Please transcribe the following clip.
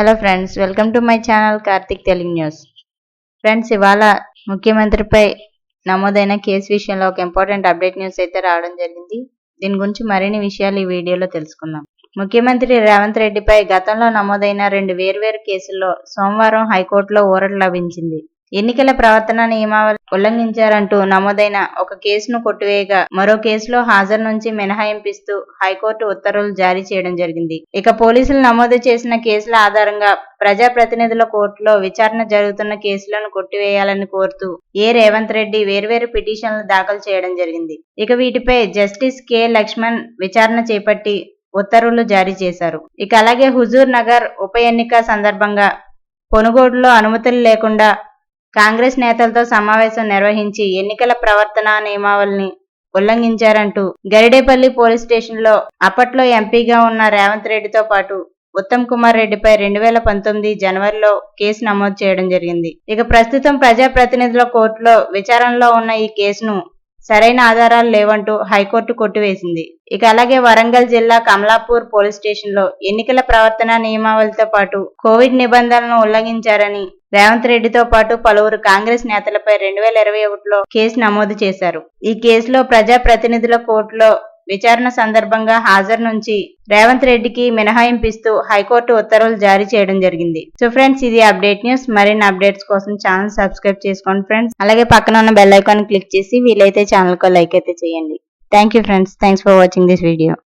Hello friends welcome to my channel Karthik Telugu news. Friends ఇవాళ ముఖ్యమంత్రిపై నమోదైన case విషయంలో ఒక ఇంపార్టెంట్ అప్డేట్ న్యూస్ అయితే రావడం జరిగింది. దీని గురించి మరిన్ని విషయాలు ఈ వీడియోలో తెలుసుకుందాం. ముఖ్యమంత్రి రేవంత్ రెడ్డిపై గతంలో నమోదైన రెండు వేర్వేరు కేసుల్లో సోమవారం హైకోర్టులో ఊరట లభించింది. ఎన్నికల ప్రవర్తన నియమావళి ఉల్లంఘించారంటూ నమోదైన ఒక కేసును కొట్టివేయగా మరో కేసులో హాజరు నుంచి మినహాయింపిస్తూ హైకోర్టు ఉత్తర్వులు జారీ చేయడం జరిగింది. ఇక పోలీసులు నమోదు చేసిన కేసుల ఆధారంగా ప్రజాప్రతినిధుల కోర్టులో విచారణ జరుగుతున్న కేసులను కొట్టివేయాలని కోరుతూ ఏ రేవంత్ రెడ్డి వేర్వేరు పిటిషన్లు దాఖలు చేయడం జరిగింది. ఇక వీటిపై జస్టిస్ కె. లక్ష్మణ్ విచారణ చేపట్టి ఉత్తర్వులు జారీ చేశారు. ఇక అలాగే హుజూర్ నగర్ ఉప ఎన్నిక సందర్భంగా కొనుగోలులో అనుమతులు లేకుండా కాంగ్రెస్ నేతలతో సమావేశం నిర్వహించి ఎన్నికల ప్రవర్తన నియమావళిని ఉల్లంఘించారంటూ గరిడేపల్లి పోలీస్ స్టేషన్లో అప్పట్లో ఎంపీగా ఉన్న రేవంత్ రెడ్డితో పాటు ఉత్తమ్ కుమార్ రెడ్డిపై రెండు వేల పంతొమ్మిది జనవరిలో కేసు నమోదు చేయడం జరిగింది. ఇక ప్రస్తుతం ప్రజాప్రతినిధుల కోర్టులో విచారణలో ఉన్న ఈ కేసును సరైన ఆధారాలు లేవంటూ హైకోర్టు కొట్టివేసింది. ఇక అలాగే వరంగల్ జిల్లా కమలాపూర్ పోలీస్ స్టేషన్లో ఎన్నికల ప్రవర్తన నియమావళితో పాటు కోవిడ్ నిబంధనలను ఉల్లంఘించారని రేవంత్ రెడ్డితో పాటు పలువురు కాంగ్రెస్ నేతలపై రెండు వేల ఇరవై ఒకటిలో కేసు నమోదు చేశారు. ఈ కేసులో ప్రజాప్రతినిధుల కోర్టులో విచారణ సందర్భంగా హాజరు నుంచి రేవంత్ రెడ్డికి మినహాయింపిస్తూ హైకోర్టు ఉత్తర్వులు జారీ చేయడం జరిగింది. సో ఫ్రెండ్స్ ఇది అప్డేట్ న్యూస్. మరిన్ని అప్డేట్స్ కోసం ఛానల్ సబ్స్క్రైబ్ చేసుకోండి ఫ్రెండ్స్. అలాగే పక్కన ఉన్న బెల్ ఐకాన్ క్లిక్ చేసి వీలైతే ఛానల్కు లైక్ అయితే చేయండి. Thank you friends. Thanks for watching this video.